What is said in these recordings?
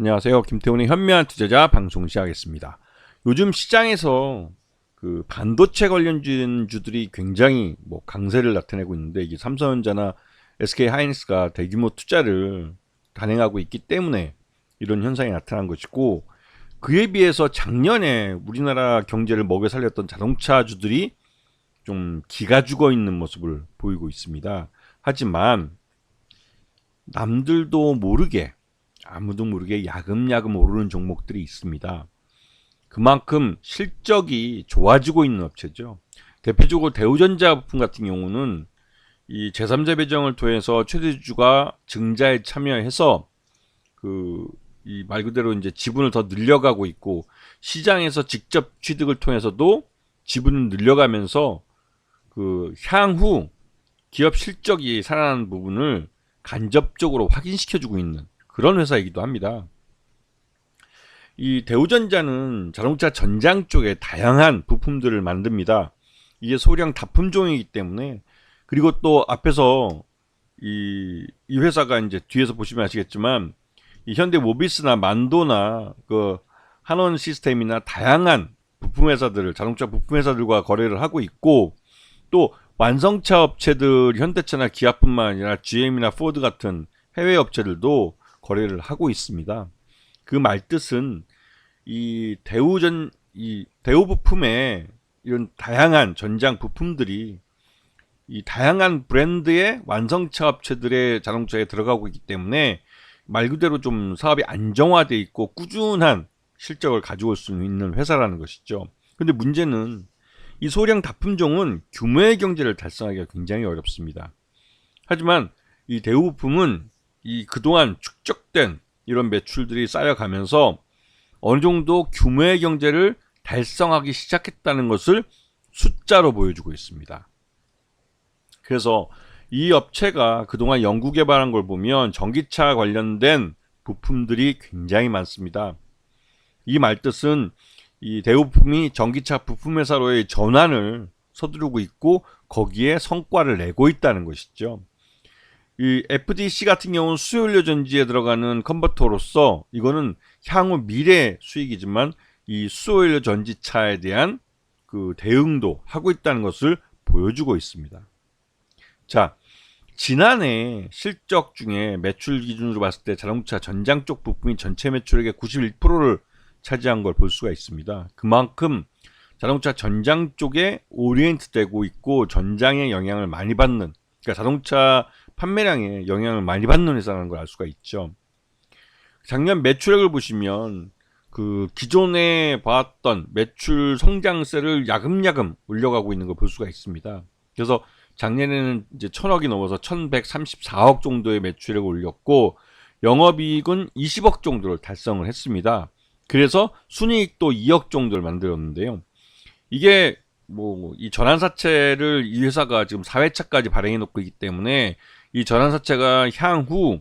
안녕하세요. 김태훈의 현명한 투자자 방송 시작하겠습니다. 요즘 시장에서 그 반도체 관련주들이 굉장히 뭐 강세를 나타내고 있는데 이게 삼성전자나 SK 하이닉스가 대규모 투자를 단행하고 있기 때문에 이런 현상이 나타난 것이고 그에 비해서 작년에 우리나라 경제를 먹여 살렸던 자동차주들이 좀 기가 죽어 있는 모습을 보이고 있습니다. 하지만 남들도 모르게 아무도 모르게 야금야금 오르는 종목들이 있습니다. 그만큼 실적이 좋아지고 있는 업체죠. 대표적으로 대우전자 부품 같은 경우는 이 제3자 배정을 통해서 최대주주가 증자에 참여해서 그 이 말 그대로 이제 지분을 더 늘려가고 있고 시장에서 직접 취득을 통해서도 지분을 늘려가면서 그 향후 기업 실적이 살아나는 부분을 간접적으로 확인시켜주고 있는 그런 회사이기도 합니다. 이 대우전자는 자동차 전장 쪽에 다양한 부품들을 만듭니다. 이게 소량 다품종이기 때문에 그리고 또 앞에서 이, 이 회사가 이제 뒤에서 보시면 아시겠지만 이 현대 모비스나 만도나 그 한원 시스템이나 다양한 부품 회사들을 자동차 부품 회사들과 거래를 하고 있고 또 완성차 업체들 현대차나 기아뿐만 아니라 GM이나 포드 같은 해외 업체들도 거래를 하고 있습니다. 그 말뜻은 이 대우전 이 대우 부품의 이런 다양한 전장 부품들이 이 다양한 브랜드의 완성차 업체들의 자동차에 들어가고 있기 때문에 말 그대로 좀 사업이 안정화돼 있고 꾸준한 실적을 가져올 수 있는 회사라는 것이죠. 근데 문제는 이 소량 다품종은 규모의 경제를 달성하기가 굉장히 어렵습니다. 하지만 이 대우부품은 이 그동안 축적된 이런 매출들이 쌓여가면서 어느 정도 규모의 경제를 달성하기 시작했다는 것을 숫자로 보여주고 있습니다. 그래서 이 업체가 그동안 연구 개발한 걸 보면 전기차 관련된 부품들이 굉장히 많습니다. 이 말뜻은 이 대우품이 전기차 부품 회사로의 전환을 서두르고 있고 거기에 성과를 내고 있다는 것이죠. 이 FDC 같은 경우는 수요연료 전지에 들어가는 컨버터로서 이거는 향후 미래 수익이지만 이 수요연료 전지차에 대한 그 대응도 하고 있다는 것을 보여주고 있습니다. 자, 지난해 실적 중에 매출 기준으로 봤을 때 자동차 전장 쪽 부품이 전체 매출액의 91%를 차지한 걸 볼 수가 있습니다. 그만큼 자동차 전장 쪽에 오리엔트 되고 있고 전장의 영향을 많이 받는 그러니까 자동차 판매량에 영향을 많이 받는 회사라는 걸 알 수가 있죠. 작년 매출액을 보시면 그 기존에 봤던 매출 성장세를 야금야금 올려가고 있는 걸 볼 수가 있습니다. 그래서 작년에는 이제 천억이 넘어서 1134억 정도의 매출액을 올렸고 영업이익은 20억 정도를 달성을 했습니다. 그래서 순이익도 2억 정도를 만들었는데요. 이게 뭐 이 전환사채를 이 회사가 지금 4회차까지 발행해 놓고 있기 때문에 이 전환사채가 향후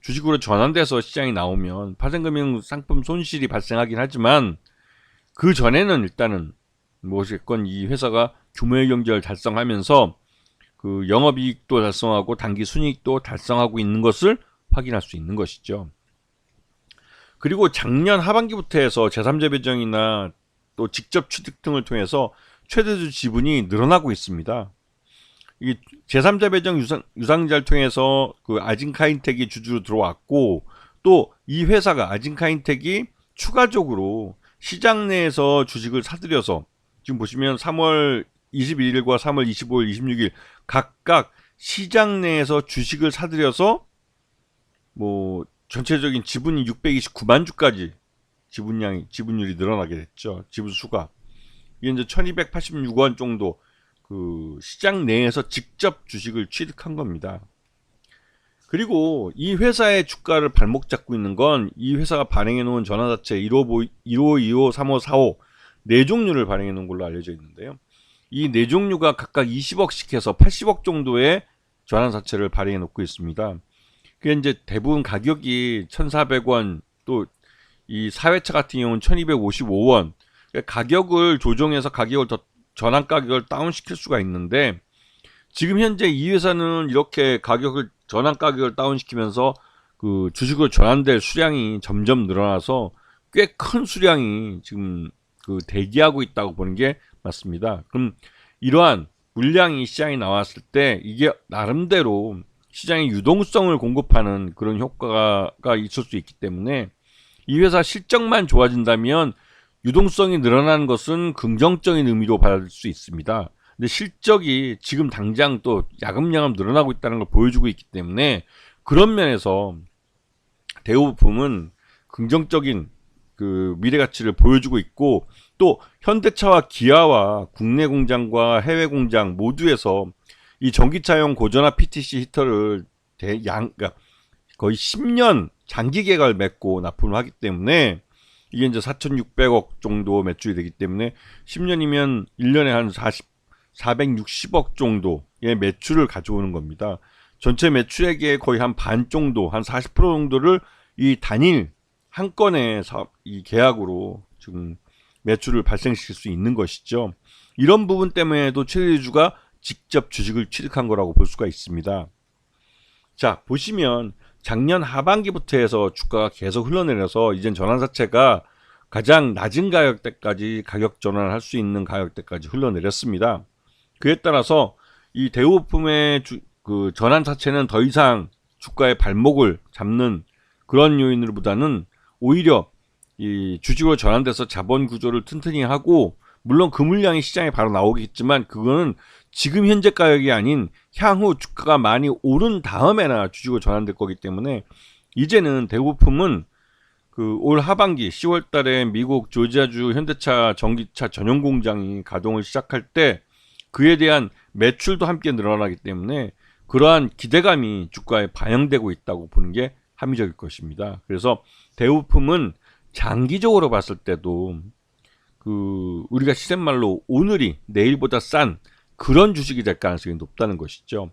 주식으로 전환돼서 시장이 나오면 파생금융 상품 손실이 발생하긴 하지만 그 전에는 일단은 무엇이건 이 회사가 규모의 경제를 달성하면서 그 영업이익도 달성하고 단기 순이익도 달성하고 있는 것을 확인할 수 있는 것이죠. 그리고 작년 하반기부터 해서 제3자 배정이나 또 직접 취득 등을 통해서 최대주 지분이 늘어나고 있습니다. 이 제3자 배정 유상, 유상자를 통해서 그 아진카인텍이 주주로 들어왔고 또 이 회사가 아진카인텍이 추가적으로 시장 내에서 주식을 사들여서 지금 보시면 3월 21일과 3월 25일, 26일 각각 시장 내에서 주식을 사들여서 뭐 전체적인 지분이 629만 주까지 지분량이 지분율이 늘어나게 됐죠. 지분 수가 이게 이제 1,286원 정도 그 시장 내에서 직접 주식을 취득한 겁니다. 그리고 이 회사의 주가를 발목 잡고 있는 건 이 회사가 발행해 놓은 전환사채 1호, 1호, 2호, 3호, 4호 네 종류를 발행해 놓은 걸로 알려져 있는데요. 이 네 종류가 각각 20억씩 해서 80억 정도의 전환사채를 발행해 놓고 있습니다. 그게 이제 대부분 가격이 1,400원 또 이 사회차 같은 경우는 1,255원 그러니까 가격을 조정해서 가격을 더 전환 가격을 다운 시킬 수가 있는데 지금 현재 이 회사는 이렇게 가격을 전환 가격을 다운 시키면서 그 주식으로 전환될 수량이 점점 늘어나서 꽤 큰 수량이 지금 그 대기하고 있다고 보는 게 맞습니다. 그럼 이러한 물량이 시장에 나왔을 때 이게 나름대로 시장의 유동성을 공급하는 그런 효과가 있을 수 있기 때문에 이 회사 실적만 좋아진다면 유동성이 늘어나는 것은 긍정적인 의미로 받을 수 있습니다. 근데 실적이 지금 당장 또 야금야금 늘어나고 있다는 걸 보여주고 있기 때문에 그런 면에서 대우부품은 긍정적인 그 미래 가치를 보여주고 있고 또 현대차와 기아와 국내 공장과 해외 공장 모두에서 이 전기차용 고전화 PTC 히터를 대양 그러니까 거의 10년 장기 계약을 맺고 납품을 하기 때문에 이게 이제 4,600억 정도 매출이 되기 때문에 10년이면 1년에 한 40, 460억 정도의 매출을 가져오는 겁니다. 전체 매출액의 거의 한 반 정도, 한 40% 정도를 이 단일 한 건의 사업, 이 계약으로 지금 매출을 발생시킬 수 있는 것이죠. 이런 부분 때문에도 최대주가 직접 주식을 취득한 거라고 볼 수가 있습니다. 자, 보시면 작년 하반기부터 해서 주가가 계속 흘러내려서 이젠 전환사채가 가장 낮은 가격대까지 가격 전환할 수 있는 가격대까지 흘러내렸습니다. 그에 따라서 이 대우품의 주, 그 전환사채는 더 이상 주가의 발목을 잡는 그런 요인으로보다는 오히려 이 주식으로 전환돼서 자본 구조를 튼튼히 하고 물론 그 물량이 시장에 바로 나오겠지만 그거는 지금 현재 가격이 아닌 향후 주가가 많이 오른 다음에나 주식으로 전환될 거기 때문에 이제는 대부품은 그 올 하반기 10월 달에 미국 조지아주 현대차 전기차 전용 공장이 가동을 시작할 때 그에 대한 매출도 함께 늘어나기 때문에 그러한 기대감이 주가에 반영되고 있다고 보는 게 합리적일 것입니다. 그래서 대우품은 장기적으로 봤을 때도 그 우리가 시샘말로 오늘이 내일보다 싼 그런 주식이 될 가능성이 높다는 것이죠.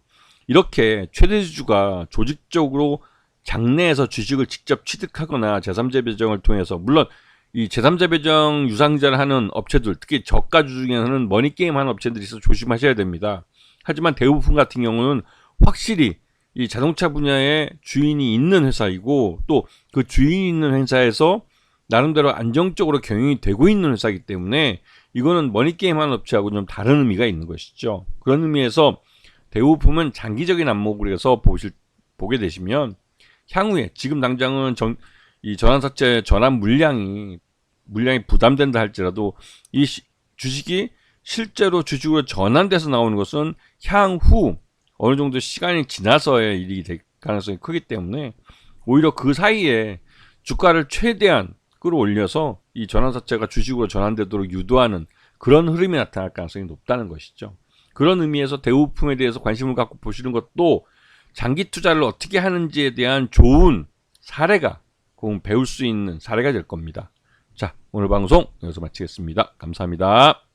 이렇게 최대주주가 조직적으로 장내에서 주식을 직접 취득하거나 제3자 배정을 통해서 물론 이 제3자 배정 유상자를 하는 업체들 특히 저가 주중에서는 머니게임 하는 업체들이 있어서 조심하셔야 됩니다. 하지만 대부분 같은 경우는 확실히 이 자동차 분야에 주인이 있는 회사이고 또 그 주인이 있는 회사에서 나름대로 안정적으로 경영이 되고 있는 회사이기 때문에 이거는 머니게임 하는 업체하고 좀 다른 의미가 있는 것이죠. 그런 의미에서 대우품은 장기적인 안목으로 해서 보실, 보게 되시면 향후에 지금 당장은 전, 이 전환사채 전환 물량이 물량이 부담된다 할지라도 이 시, 주식이 실제로 주식으로 전환돼서 나오는 것은 향후 어느 정도 시간이 지나서의 일이 될 가능성이 크기 때문에 오히려 그 사이에 주가를 최대한 끌어올려서 이 전환사채가 주식으로 전환되도록 유도하는 그런 흐름이 나타날 가능성이 높다는 것이죠. 그런 의미에서 대우품에 대해서 관심을 갖고 보시는 것도 장기 투자를 어떻게 하는지에 대한 좋은 사례가 꼭 배울 수 있는 사례가 될 겁니다. 자, 오늘 방송 여기서 마치겠습니다. 감사합니다.